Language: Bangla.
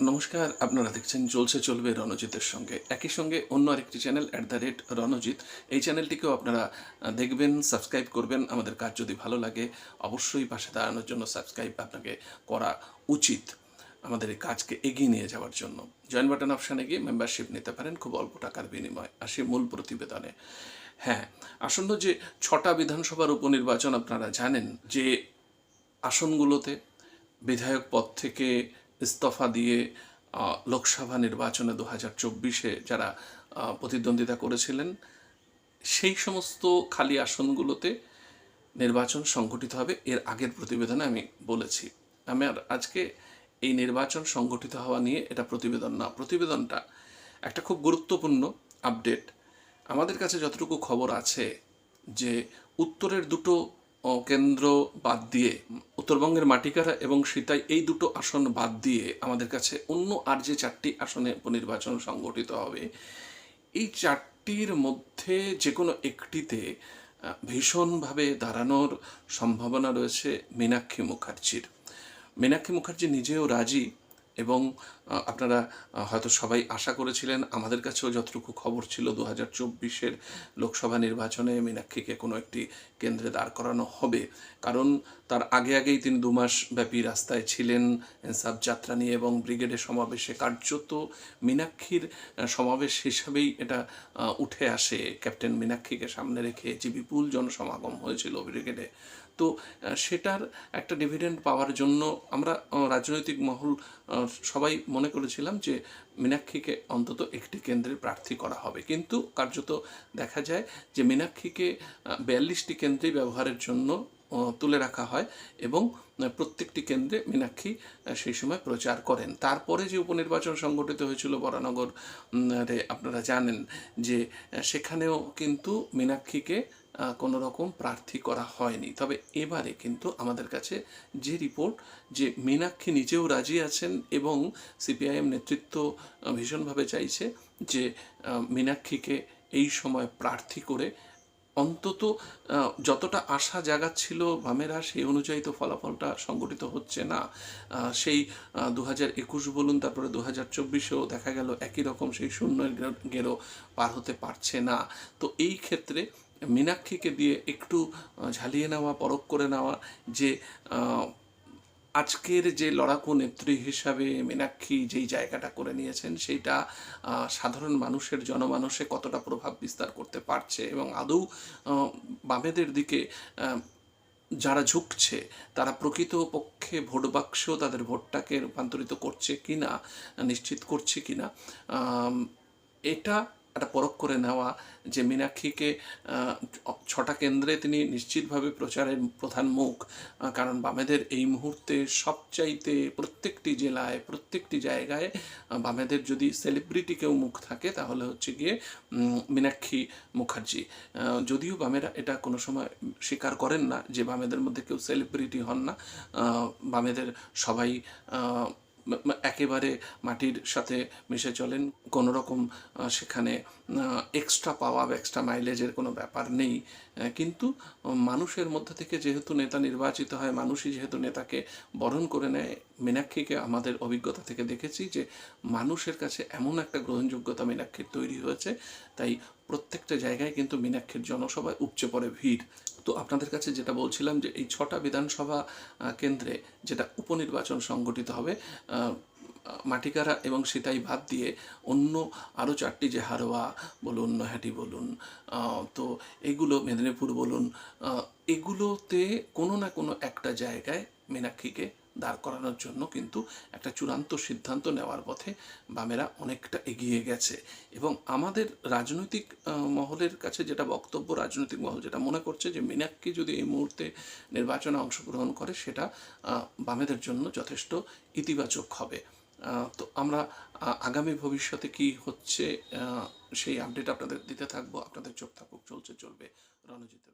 নমস্কার, আপনারা দেখছেন চলছে চলবে রণজিতের সঙ্গে। একই সঙ্গে অন্য আরেকটি channel at the rate Ranjit. এই চ্যানেলটিকেও আপনারা দেখবেন সাবস্ক্রাইব করবেন। আমাদের কাজ যদি ভালো লাগে, অবশ্যই পাশে দাঁড়ানোর জন্য সাবস্ক্রাইব আপনাকে করা উচিত আমাদের এই কাজকে এগিয়ে নিয়ে যাওয়ার জন্য। জয়েন বাটন অপশানে গিয়ে মেম্বারশিপ নিতে পারেন, খুব অল্প টাকার বিনিময়। আসি মূল প্রতিবেদনে। হ্যাঁ আসন্ন যে ছটা বিধানসভার উপনির্বাচন আপনারা জানেন, যে আসনগুলোতে বিধায়ক পদ থেকে ইস্তফা দিয়ে লোকসভা নির্বাচনে দু হাজার চব্বিশে যারা প্রতিদ্বন্দ্বিতা করেছিলেন, সেই সমস্ত খালি আসনগুলোতে নির্বাচন সংগঠিত হবে এর আগের প্রতিবেদনে আমি বলেছি। আমার আজকে এই নির্বাচন সংগঠিত হওয়া নিয়ে এটা প্রতিবেদন না। প্রতিবেদনটা একটা খুব গুরুত্বপূর্ণ আপডেট। আমাদের কাছে যতটুকু খবর আছে যে উত্তরের দুটো কেন্দ্র বাদ দিয়ে উত্তরবঙ্গের মাটিকারা এবং সীতাই এই দুটো আসন বাদ দিয়ে আমাদের কাছে অন্য আর যে চারটি আসনে উপনির্বাচন সংগঠিত হবে, এই চারটির মধ্যে যে কোনো একটিতে ভীষণভাবে দাঁড়ানোর সম্ভাবনা রয়েছে মীনাক্ষী মুখার্জির। মীনাক্ষী মুখার্জি নিজেও রাজি এবং আপনারা হয়তো সবাই আশা করেছিলেন, আমাদের কাছেও যতটুকু খবর ছিল, দু হাজার চব্বিশের লোকসভা নির্বাচনে মীনাক্ষীকে কোনো একটি কেন্দ্রে দাঁড় করানো হবে। কারণ তার আগে আগেই তিনি দু মাস ব্যাপী রাস্তায় ছিলেন ইনসাফ যাত্রা নিয়ে এবং ব্রিগেডের সমাবেশে। কার্যত মীনাক্ষীর সমাবেশ হিসাবেই এটা উঠে আসে। ক্যাপ্টেন মীনাক্ষীকে সামনে রেখে যে বিপুল জনসমাগম হয়েছিল ব্রিগেডে। তো সেটার একটা ডিভিডেন্ড পাওয়ার জন্য আমরা রাজনৈতিক মহল সবাই মনে করেছিলাম যে মীনাক্ষীকে অন্তত একটি কেন্দ্রে প্রার্থী করা হবে। কিন্তু কার্যত দেখা যায় যে মীনাক্ষীকে বিয়াল্লিশটি কেন্দ্রে ব্যবহারের জন্য তুলে রাখা হয় এবং প্রত্যেকটি কেন্দ্রে মীনাক্ষী সেই সময় প্রচার করেন। তারপরে যে উপনির্বাচন সংগঠিত হয়েছিল বরানগর আপনারা জানেন যে সেখানেও কিন্তু মীনাক্ষীকে কোনো রকম প্রার্থী করা হয়নি। তবে এবারে কিন্তু আমাদের কাছে যে রিপোর্ট যে মীনাক্ষী নিজেও রাজি আছেন এবং সিপিআইএম নেতৃত্ব ভীষণভাবে চাইছে যে মীনাক্ষীকে এই সময় প্রার্থী করে অন্তত যতটা আশা জাগাচ্ছিল বামেরা সেই অনুযায়ী তো ফলাফলটা সংগঠিত হচ্ছে না। সেই দু হাজার একুশ বলুন, তারপরে দু হাজার চব্বিশেও দেখা গেল একই রকম সেই শূন্যের গেরো- পার হতে পারছে না। তো এই ক্ষেত্রে মীনাক্ষীকে দিয়ে একটু ঝালিয়ে নেওয়া, পরখ করে নেওয়া যে আজকের যে লড়াকু নেত্রী হিসাবে মীনাক্ষী যেই জায়গাটা করে নিয়েছেন, সেইটা সাধারণ মানুষের জনমানসে কতটা প্রভাব বিস্তার করতে পারছে এবং আদৌ বামেদের দিকে যারা ঝুঁকছে, তারা প্রকৃত পক্ষে ভোট বাক্স তাদের ভোটটাকে রূপান্তরিত করছে কিনা, নিশ্চিত করছে কিনা এটা একটা পরখ করে নেওয়া। যে মীনাক্ষীকে ছটা কেন্দ্রে তিনি নিশ্চিতভাবে প্রচারের প্রধান মুখ। কারণ বামেদের এই মুহূর্তে সবচাইতে প্রত্যেকটি জেলায়, প্রত্যেকটি জায়গায় বামেদের যদি সেলিব্রিটি কেউ মুখ থাকে, তাহলে হচ্ছে গিয়ে মীনাক্ষী মুখার্জি। যদিও বামেরা এটা কোনো সময় স্বীকার করেন না যে বামেদের মধ্যে কেউ সেলিব্রিটি হন না। বামেদের সবাই একেবারে মাটির সাথে মিশে চলেন। কোনো রকম সেখানে এক্সট্রা পাওয়া বা এক্সট্রা মাইলেজের কোনো ব্যাপার নেই। কিন্তু মানুষের মধ্যে থেকে যেহেতু নেতা নির্বাচিত হয়, মানুষই যেহেতু নেতাকে বরণ করে নেয় মীনাক্ষীকে আমাদের অভিজ্ঞতা থেকে দেখেছি যে মানুষের কাছে এমন একটা গ্রহণযোগ্যতা মীনাক্ষীর তৈরি হয়েছে, তাই প্রত্যেকটা জায়গায় কিন্তু মীনাক্ষীর জনসভায় উপচে পড়ে ভিড়। তো আপনাদের কাছে যেটা বলছিলাম যে এই ছটা বিধানসভা কেন্দ্রে যেটা উপনির্বাচন সংগঠিত হবে মাটিকারা এবং সেটাই বাদ দিয়ে অন্য আরও চারটি যে হারোয়া বলুন, নৈহাটি বলুন তো এগুলো মেদিনীপুর বলুন এগুলোতে কোনো না কোনো একটা জায়গায় মীনাক্ষীকে দাঁড় করানোর জন্য কিন্তু একটা চূড়ান্ত সিদ্ধান্ত নেওয়ার পথে বামেরা অনেকটা এগিয়ে গেছে। এবং আমাদের রাজনৈতিক মহলের কাছে যেটা বক্তব্য, রাজনৈতিক মহল যেটা মনে করছে যে মীনাক্ষী যদি এই মুহূর্তে নির্বাচনে অংশগ্রহণ করে, সেটা বামেদের জন্য যথেষ্ট ইতিবাচক হবে। তো আমরা আগামী ভবিষ্যতে কি হচ্ছে সেই আপডেট আপনাদের দিতে থাকব। আপনাদের চোখ থাকুক, চলছে, চলবে। রণজিতের।